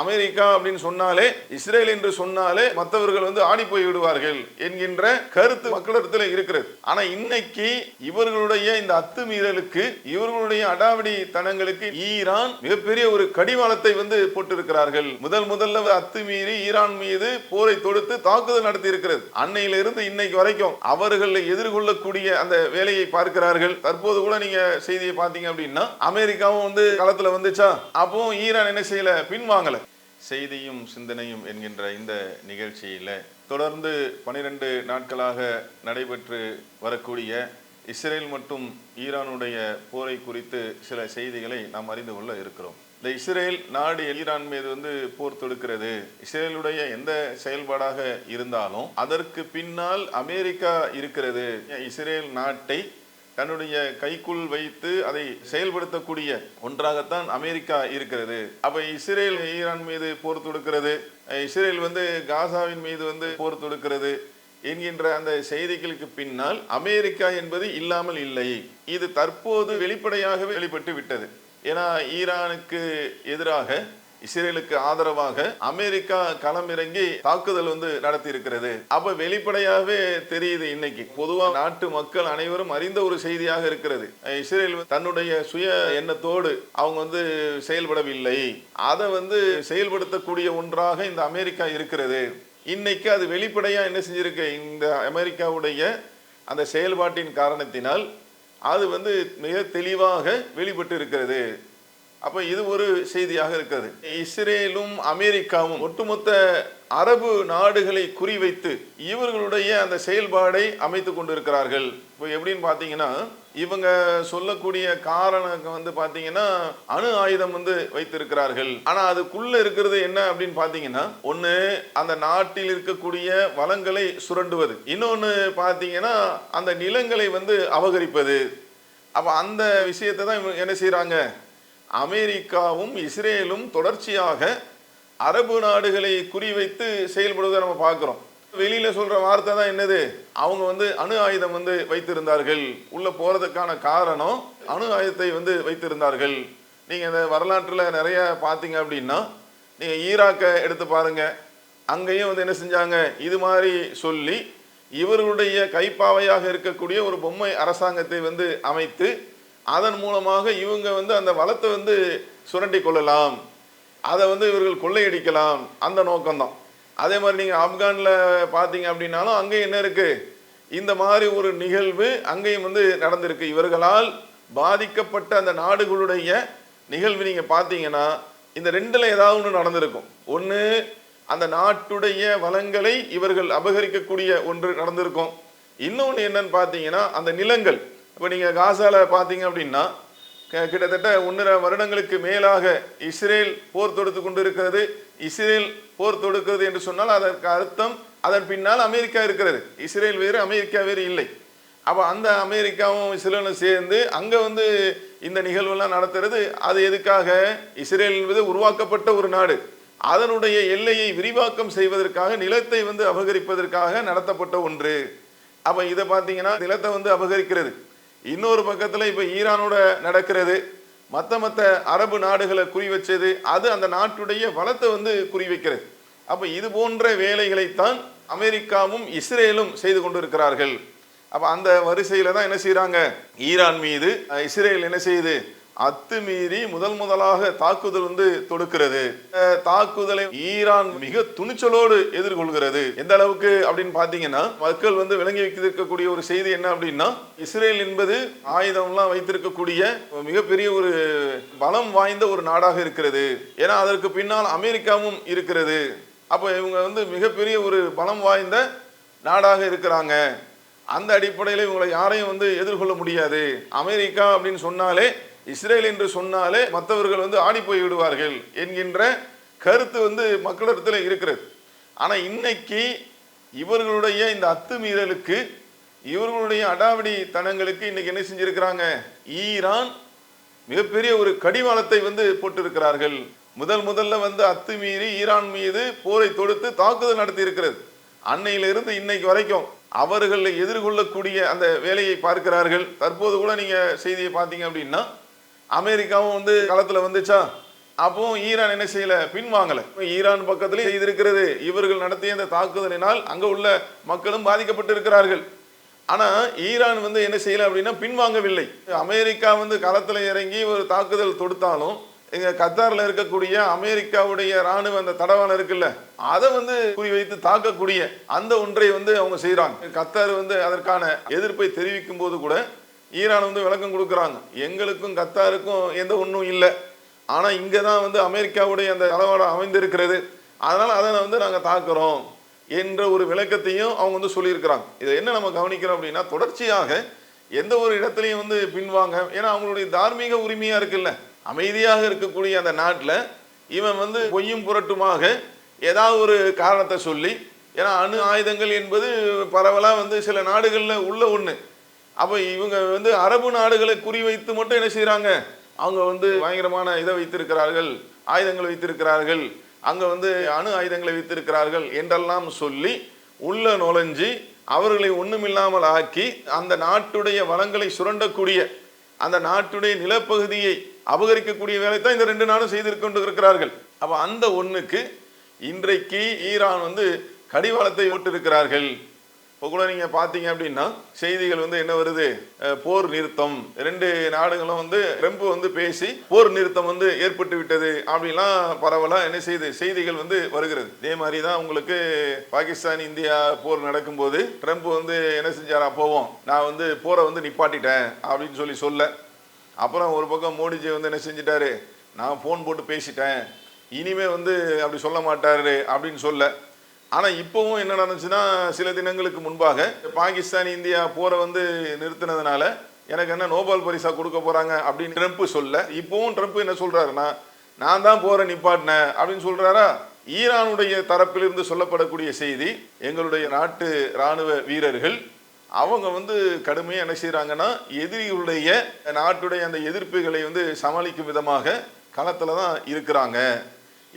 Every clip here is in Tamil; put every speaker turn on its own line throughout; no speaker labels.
அமெரிக்கா அப்படின்னு சொன்னாலே இஸ்ரேல் என்று சொன்னாலே மற்றவர்கள் வந்து ஆடி போய் விடுவார்கள் என்கின்ற கருத்து மக்களிடத்தில் இருக்கிறது. ஆனா இன்னைக்கு இவர்களுடைய இந்த அத்துமீறலுக்கு இவர்களுடைய அடாவடி தனங்களுக்கு ஈரான் மிகப்பெரிய ஒரு கடிவாளத்தை வந்து போட்டிருக்கிறார்கள். முதல் முதல்ல அத்துமீறி ஈரான் மீது போரை தொடுத்து தாக்குதல் நடத்தி இருக்கிறது அன்னையிலிருந்து இன்னைக்கு வரைக்கும் அவர்கள் எதிர்கொள்ளக்கூடிய அந்த வேலையை பார்க்கிறார்கள். தற்போது கூட நீங்க செய்தியை பார்த்தீங்க அப்படின்னா அமெரிக்காவும் வந்து களத்துல வந்துச்சா? அப்போ ஈரான் என்ன செய்யல? பின்வாங்கல. செய்தியும் சிந்தனையும் என்கின்ற இந்த நிகழ்ச்சியில் தொடர்ந்து பனிரெண்டு நாட்களாக நடைபெற்று வரக்கூடிய இஸ்ரேல் மற்றும் ஈரானுடைய போரை குறித்து சில செய்திகளை நாம் அறிந்து கொள்ள இருக்கிறோம். இந்த இஸ்ரேல் நாடு ஈரான் மீது வந்து போர் தொடுக்கிறது. இஸ்ரேலுடைய எந்த செயல்பாடாக இருந்தாலும் அதற்கு பின்னால் அமெரிக்கா இருக்கிறது. இஸ்ரேல் நாட்டை தன்னுடைய கைக்குள் வைத்து அதை செயல்படுத்தக்கூடிய ஒன்றாகத்தான் அமெரிக்கா இருக்கிறது. அப்ப இஸ்ரேல் ஈரான் மீது போர் தொடுக்கிறது. இஸ்ரேல் வந்து காசாவின் மீது வந்து போர் தொடுக்கிறது என்கின்ற அந்த செய்திகளுக்கு பின்னால் அமெரிக்கா என்பது இல்லாமல் இல்லை. இது தற்போது வெளிப்படையாகவே வெளிப்பட்டு விட்டது. ஏன்னா ஈரானுக்கு எதிராக இஸ்ரேலுக்கு ஆதரவாக அமெரிக்கா களமிறங்கி தாக்குதல் வந்து நடத்தி இருக்கிறது அப்ப வெளிப்படையாகவே தெரியுது இன்னைக்கு. பொதுவா நாட்டு மக்கள் அனைவரும் அறிந்த ஒரு செய்தியாக இருக்கிறது. இஸ்ரேல் தன்னுடைய சுய எண்ணத்தோடு அவங்க வந்து செயல்படவில்லை. அதை வந்து செயல்படுத்தக்கூடிய ஒன்றாக இந்த அமெரிக்கா இருக்கிறது. இன்னைக்கு அது வெளிப்படையா என்ன செஞ்சிருக்கு? இந்த அமெரிக்காவுடைய அந்த செயல்பாட்டின் காரணத்தினால் அது வந்து மிக தெளிவாக வெளிப்பட்டு இருக்கிறது அப்போ இது ஒரு செய்தியாக இருக்கிறது. இஸ்ரேலும் அமெரிக்காவும் ஒட்டுமொத்த அரபு நாடுகளை குறிவைத்து இவர்களுடைய அந்த செயல்பாடை அமைத்து கொண்டிருக்கிறார்கள். இப்போ எப்படின்னு பார்த்தீங்கன்னா இவங்க சொல்லக்கூடிய காரணம் வந்து பார்த்தீங்கன்னா அணு ஆயுதம் வந்து வைத்திருக்கிறார்கள். ஆனால் அதுக்குள்ள இருக்கிறது என்ன அப்படின்னு பார்த்தீங்கன்னா ஒன்று அந்த நாட்டில் இருக்கக்கூடிய வளங்களை சுரண்டுவது. இன்னொன்று பார்த்தீங்கன்னா அந்த நிலங்களை வந்து அபகரிப்பது. அப்போ அந்த விஷயத்தை தான் இவங்க என்ன செய்கிறாங்க அமெரிக்காவும் இஸ்ரேலும் தொடர்ச்சியாக அரபு நாடுகளை குறிவைத்து செயல்படுவதை நம்ம பார்க்குறோம். வெளியில் சொல்கிற வார்த்தை தான் என்னது? அவங்க வந்து அணு ஆயுதம் வந்து வைத்திருந்தார்கள். உள்ளே போகிறதுக்கான காரணம் அணு ஆயுதத்தை வந்து வைத்திருந்தார்கள். நீங்கள் இந்த வரலாற்றில் நிறைய பார்த்தீங்க அப்படின்னா நீங்கள் ஈராக்கை எடுத்து பாருங்கள் அங்கேயும் வந்து என்ன செஞ்சாங்க? இது மாதிரி சொல்லி இவர்களுடைய கைப்பாவையாக இருக்கக்கூடிய ஒரு பொம்மை அரசாங்கத்தை வந்து அமைத்து அதன் மூலமாக இவங்க வந்து அந்த வளத்தை வந்து சுரண்டி கொள்ளலாம். அதை வந்து இவர்கள் கொள்ளையடிக்கலாம். அந்த நோக்கம்தான். அதே மாதிரி நீங்கள் ஆப்கானில் பார்த்தீங்க அப்படின்னாலும் அங்கேயும் என்ன இருக்குது இந்த மாதிரி ஒரு நிகழ்வு அங்கேயும் வந்து நடந்திருக்கு. இவர்களால் பாதிக்கப்பட்ட அந்த நாடுகளுடைய நிகழ்வு நீங்கள் பார்த்தீங்கன்னா இந்த ரெண்டில் ஏதாவது ஒன்று நடந்திருக்கும். ஒன்று அந்த நாட்டுடைய வளங்களை இவர்கள் அபகரிக்கக்கூடிய ஒன்று நடந்திருக்கும். இன்னொன்று என்னன்னு பார்த்தீங்கன்னா அந்த நிலங்கள். இப்போ நீங்கள் காசாவில் பார்த்தீங்க அப்படின்னா க- கிட்டத்தட்ட ஒன்றரை வருடங்களுக்கு மேலாக இஸ்ரேல் போர் தொடுத்து கொண்டு இருக்கிறது இஸ்ரேல் போர் தொடுக்கிறது என்று சொன்னால் அதற்கு அர்த்தம் அதன் பின்னால் அமெரிக்கா இருக்கிறது. இஸ்ரேல் வேறு அமெரிக்கா வேறு இல்லை. அப்போ அந்த அமெரிக்காவும் இஸ்ரேலும் சேர்ந்து அங்கே வந்து இந்த நிகழ்வெல்லாம் நடத்துறது. அது எதுக்காக? இஸ்ரேல் என்பது உருவாக்கப்பட்ட ஒரு நாடு. அதனுடைய எல்லையை விரிவாக்கம் செய்வதற்காக நிலத்தை வந்து அபகரிப்பதற்காக நடத்தப்பட்ட ஒன்று. அப்போ இதை பார்த்தீங்கன்னா நிலத்தை வந்து அபகரிக்கிறது. இன்னொரு பக்கத்தில் இப்போ ஈரானோட நடக்கிறது மற்ற மற்ற அரபு நாடுகளை குறி வச்சது அது அந்த நாட்டுடைய வளத்தை வந்து குறி வைக்கிறது. அப்போ இது போன்ற வேலைகளைத்தான் அமெரிக்காவும் இஸ்ரேலும் செய்து கொண்டிருக்கிறார்கள். அப்போ அந்த வரிசையில் தான் என்ன செய்கிறாங்க ஈரான் மீது இஸ்ரேல் என்ன செய்யுது? அத்துமீறி முதல் முதலாக தாக்குதல் வந்து தொடுக்கிறது. தாக்குதலை ஈரான் மிக துணிச்சலோடு எதிர்கொள்கிறது. எந்த அளவுக்கு அப்படின்னு பார்த்தீங்கன்னா மக்கள் வந்து விளங்கி வைத்திருக்கக்கூடிய ஒரு செய்தி என்ன அப்படின்னா இஸ்ரேல் என்பது ஆயுதம்லாம் வைத்திருக்கக்கூடிய மிகப்பெரிய ஒரு பலம் வாய்ந்த ஒரு நாடாக இருக்கிறது. ஏன்னா அதற்கு பின்னால் அமெரிக்காவும் இருக்கிறது. அப்போ இவங்க வந்து மிகப்பெரிய ஒரு பலம் வாய்ந்த நாடாக இருக்கிறாங்க. அந்த அடிப்படையில் இவங்களை யாரையும் வந்து எதிர்கொள்ள முடியாது. அமெரிக்கா அப்படின்னு சொன்னாலே இஸ்ரேல் என்று சொன்னாலே மற்றவர்கள் வந்து ஆடி போய் விடுவார்கள் என்கின்ற கருத்து வந்து மக்களிடத்தில் இருக்கிறது. ஆனால் இன்னைக்கு இவர்களுடைய இந்த அத்துமீறலுக்கு இவர்களுடைய அடாவடி தனங்களுக்கு இன்னைக்கு என்ன செஞ்சிருக்கிறாங்க? ஈரான் மிகப்பெரிய ஒரு கடிவாளத்தை வந்து போட்டிருக்கிறார்கள். முதல் முதல்ல வந்து அத்துமீறி ஈரான் மீது போரை தொடுத்து தாக்குதல் நடத்தி இருக்கிறது அன்னையிலிருந்து இன்னைக்கு வரைக்கும் அவர்கள் எதிர்கொள்ளக்கூடிய அந்த வேலையை பார்க்கிறார்கள். தற்போது கூட நீங்க செய்தியை பார்த்தீங்க அப்படின்னா அமெரிக்காவும் வந்து களத்தில் வந்துச்சா? அப்போவும் ஈரான் என்ன செய்யல? பின்வாங்கல. ஈரான் பக்கத்திலே இருக்கிறது. இவர்கள் நடத்திய அந்த தாக்குதலினால் அங்கே உள்ள மக்களும் பாதிக்கப்பட்டு இருக்கிறார்கள் ஆனால் ஈரான் வந்து என்ன செய்யல அப்படின்னா பின்வாங்கவில்லை. அமெரிக்கா வந்து களத்தில் இறங்கி ஒரு தாக்குதல் தொடுத்தாலும் இங்கே கத்தாரில் இருக்கக்கூடிய அமெரிக்காவுடைய ராணுவ அந்த தடவாளம் இருக்குல்ல அதை வந்து குறிவைத்து தாக்கக்கூடிய அந்த ஒன்றை வந்து அவங்க செய்கிறாங்க கத்தார் வந்து அதற்கான எதிர்ப்பை தெரிவிக்கும் போது கூட ஈரான் வந்து விளக்கம் கொடுக்குறாங்க. எங்களுக்கும் கத்தாருக்கும் எந்த ஒன்றும் இல்லை. ஆனால் இங்கே தான் வந்து அமெரிக்காவுடைய அந்த தளவாடம் அமைந்திருக்கிறது. அதனால் அதை வந்து நாங்கள் தாக்குறோம் என்ற ஒரு விளக்கத்தையும் அவங்க வந்து சொல்லியிருக்கிறாங்க. இதை என்ன நம்ம கவனிக்கிறோம் அப்படின்னா தொடர்ச்சியாக எந்த ஒரு இடத்துலையும் வந்து பின்வாங்க ஏன்னா அவங்களுடைய தார்மீக உரிமையாக இருக்குல்ல. அமைதியாக இருக்கக்கூடிய அந்த நாட்டில் இவன் வந்து பொய்யும் புரட்டுமாக ஏதாவது ஒரு காரணத்தை சொல்லி ஏன்னா அணு ஆயுதங்கள் என்பது பரவலாக வந்து சில நாடுகளில் உள்ள ஒன்று அப்போ இவங்க வந்து அரபு நாடுகளை குறிவைத்து மட்டும் என்ன செய்கிறாங்க அவங்க வந்து பயங்கரமான இதை வைத்திருக்கிறார்கள் ஆயுதங்கள் வைத்திருக்கிறார்கள் அங்கே வந்து அணு ஆயுதங்களை வைத்திருக்கிறார்கள் என்றெல்லாம் சொல்லி உள்ள நுழைஞ்சி அவர்களை ஒன்றுமில்லாமல் ஆக்கி அந்த நாட்டுடைய வளங்களை சுரண்டக்கூடிய அந்த நாட்டுடைய நிலப்பகுதியை அபகரிக்கக்கூடிய வேலை தான் இந்த ரெண்டு நாடும் செய்து கொண்டு இருக்கிறார்கள் அப்போ அந்த ஒன்றுக்கு இன்றைக்கு ஈரான் வந்து கடிவாளத்தை போட்டிருக்கிறார்கள் இப்போ கூட நீங்கள் பார்த்தீங்க அப்படின்னா செய்திகள் வந்து என்ன வருது? போர் நிறுத்தம். ரெண்டு நாடுகளும் வந்து ரொம்ப வந்து பேசி போர் நிறுத்தம் வந்து ஏற்பட்டு விட்டது அப்படிலாம் பரவலாக என்ன செய்யுது செய்திகள் வந்து வருகிறது. இதே மாதிரி தான் உங்களுக்கு பாகிஸ்தான் இந்தியா போர் நடக்கும்போது ட்ரம்ப் வந்து என்ன செஞ்சாரா போவோம். நான் வந்து போரை வந்து நிப்பாட்டிட்டேன் அப்படின்னு சொல்லி சொல்ல. அப்புறம் ஒரு பக்கம் மோடிஜி வந்து என்ன செஞ்சிட்டாரு? நான் ஃபோன் போட்டு பேசிட்டேன். இனிமே வந்து அப்படி சொல்ல மாட்டாரு அப்படின்னு சொல்ல. ஆனால் இப்போவும் என்ன நடந்துச்சுன்னா சில தினங்களுக்கு முன்பாக பாகிஸ்தான் இந்தியா போரை வந்து நிறுத்தினதுனால எனக்கு என்ன நோபல் பரிசா கொடுக்க போறாங்க அப்படின்னு ட்ரம்ப் சொல்ல இப்போவும் ட்ரம்ப் என்ன சொல்றாருன்னா நான் தான் போரை நிப்பாட்டினேன் அப்படின்னு சொல்றாரா? ஈரானுடைய தரப்பிலிருந்து சொல்லப்படக்கூடிய செய்தி எங்களுடைய நாட்டு ராணுவ வீரர்கள் அவங்க வந்து கடுமையாக என்ன செய்கிறாங்கன்னா எதிரிகளுடைய நாட்டுடைய அந்த எதிர்ப்புகளை வந்து சமாளிக்கும் விதமாக களத்தில் தான் இருக்கிறாங்க.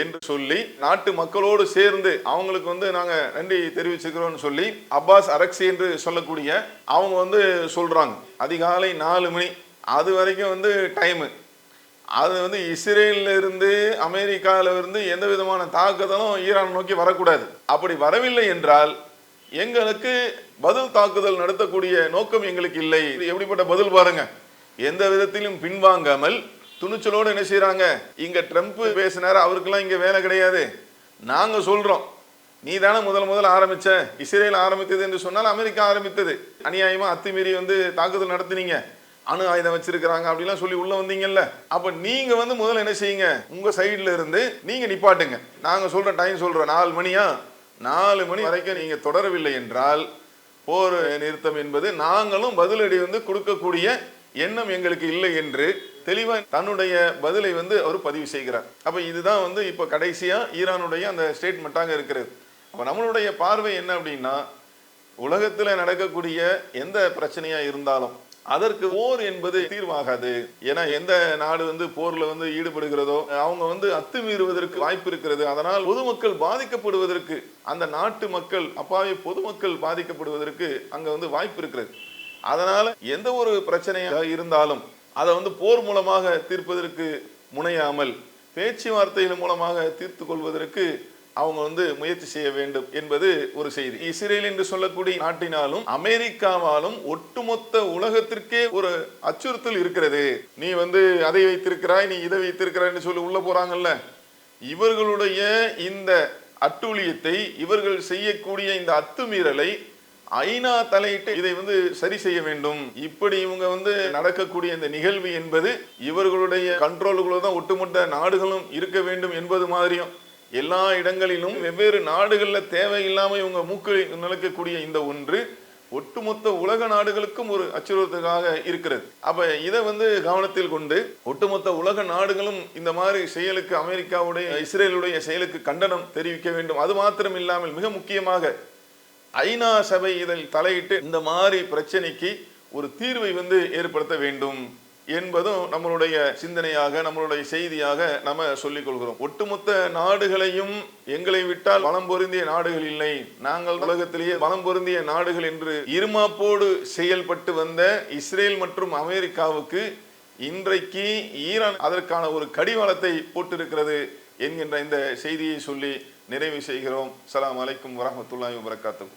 என்று சொல்லி நாட்டு மக்களோடு சேர்ந்து அவங்களுக்கு வந்து நாங்கள் நன்றி தெரிவிச்சுக்கிறோம்னு சொல்லி அப்பாஸ் அரக்சி என்று சொல்லக்கூடிய அவங்க வந்து சொல்கிறாங்க அதிகாலை நாலு மணி அது வரைக்கும் வந்து டைமு அது வந்து இஸ்ரேல்ல இருந்து எந்த விதமான தாக்குதலும் ஈரான் நோக்கி வரக்கூடாது. அப்படி வரவில்லை என்றால் எங்களுக்கு பதில் தாக்குதல் நடத்தக்கூடிய நோக்கம் எங்களுக்கு இல்லை. இது எப்படிப்பட்ட பதில் பாருங்க. எந்த விதத்திலும் பின்வாங்காமல் துணிச்சலோடு என்ன செய்கிறாங்க இங்கே ட்ரம்ப் பேசினார் அவருக்கெல்லாம் இங்கே வேலை கிடையாது. நாங்கள் சொல்கிறோம் நீ தானே முதல் முதல் ஆரம்பிச்ச? இஸ்ரேல் ஆரம்பித்தது என்று சொன்னால் அமெரிக்கா ஆரம்பித்தது. அநியாயமாக அத்துமீறி வந்து தாக்குதல் நடத்துனீங்க. அணு ஆயுதம் வச்சிருக்கிறாங்க அப்படிலாம் சொல்லி உள்ள வந்தீங்கல்ல. அப்ப நீங்க வந்து முதல்ல என்ன செய்யுங்க? உங்க சைடுல இருந்து நீங்க நிப்பாட்டுங்க. நாங்க சொல்ற டைம் சொல்றோம். நாலு மணியா? நாலு மணி வரைக்கும் நீங்க தொடரவில்லை என்றால் போர் நிறுத்தம் என்பது நாங்களும் பதிலடி வந்து கொடுக்கக்கூடிய எண்ணம் எங்களுக்கு இல்லை என்று தெளிவாக தன்னுடைய பதிலை வந்து அவர் பதிவு செய்கிறார். அப்போ இதுதான் வந்து இப்போ கடைசியாக ஈரானுடைய அந்த ஸ்டேட்மெண்ட்டாக இருக்கிறது. அப்போ நம்மளுடைய பார்வை என்ன அப்படின்னா உலகத்தில் நடக்கக்கூடிய எந்த பிரச்சனையாக இருந்தாலும் அதற்கு போர் என்பது தீர்வாகாது. ஏன்னா எந்த நாடு வந்து போர்ல வந்து ஈடுபடுகிறதோ அவங்க வந்து அத்துமீறுவதற்கு வாய்ப்பு இருக்கிறது. அதனால் பொதுமக்கள் பாதிக்கப்படுவதற்கு அந்த நாட்டு மக்கள் அப்பாவி பொதுமக்கள் பாதிக்கப்படுவதற்கு அங்க வந்து வாய்ப்பு இருக்கிறது. அதனால எந்த ஒரு பிரச்சனையாக இருந்தாலும் அதை வந்து போர் மூலமாக தீர்ப்பதற்கு முனையாமல் பேச்சுவார்த்தைகள் மூலமாக தீர்த்து கொள்வதற்கு அவங்க வந்து முயற்சி செய்ய வேண்டும் என்பது ஒரு செய்தி. இஸ்ரேல் என்று சொல்லக்கூடிய நாட்டினாலும் அமெரிக்காவாலும் ஒட்டுமொத்த உலகத்திற்கே ஒரு அச்சுறுத்தல் இருக்கிறது. நீ வந்து அதை வைத்திருக்கிறாய் நீ இதை வைத்திருக்கிறாய் சொல்லி உள்ள போறாங்கல்ல? இவர்களுடைய இந்த அட்டூழியத்தை இவர்கள் செய்யக்கூடிய இந்த அத்துமீறலை ஐநா தலையிட்டு இதை வந்து சரி செய்ய வேண்டும். இப்படி இவங்க வந்து நடக்கக்கூடிய இந்த நிகழ்வு என்பது இவர்களுடைய கண்ட்ரோலுக்குள்ள தான் ஒட்டுமொத்த நாடுகளும் இருக்க வேண்டும் என்பது மாதிரியும் எல்லா இடங்களிலும் வெவ்வேறு நாடுகளில் தேவையில்லாமல் இவங்க மூக்கு நிலைக்கக்கூடிய இந்த ஒன்று ஒட்டுமொத்த உலக நாடுகளுக்கும் ஒரு அச்சுறுத்தலாக இருக்கிறது. அப்ப இதை வந்து கவனத்தில் கொண்டு ஒட்டுமொத்த உலக நாடுகளும் இந்த மாதிரி செயலுக்கு அமெரிக்காவுடைய இஸ்ரேலுடைய செயலுக்கு கண்டனம் தெரிவிக்க வேண்டும். அது மாத்திரம் இல்லாமல் மிக முக்கியமாக ஐநா சபை இதில் தலையிட்டு இந்த மாதிரி பிரச்சனைக்கு ஒரு தீர்வை வந்து ஏற்படுத்த வேண்டும் என்பதும் நம்மளுடைய சிந்தனையாக நம்மளுடைய செய்தியாக நம்ம சொல்லிக் கொள்கிறோம். ஒட்டுமொத்த நாடுகளையும் எங்களை விட்டால் வளம் பொருந்திய நாடுகள் இல்லை. நாங்கள் உலகத்திலேயே வளம் பொருந்திய நாடுகள் என்று இருமாப்போடு செயல்பட்டு வந்த இஸ்ரேல் மற்றும் அமெரிக்காவுக்கு இன்றைக்கு ஈரான் அதற்கான ஒரு கடிவாளத்தை போட்டிருக்கிறது என்கின்ற இந்த செய்தியை சொல்லி நிறைவு செய்கிறோம். சலாம் அலைக்கும் வரமத்துல்லாய் வபரகாத்துஹு.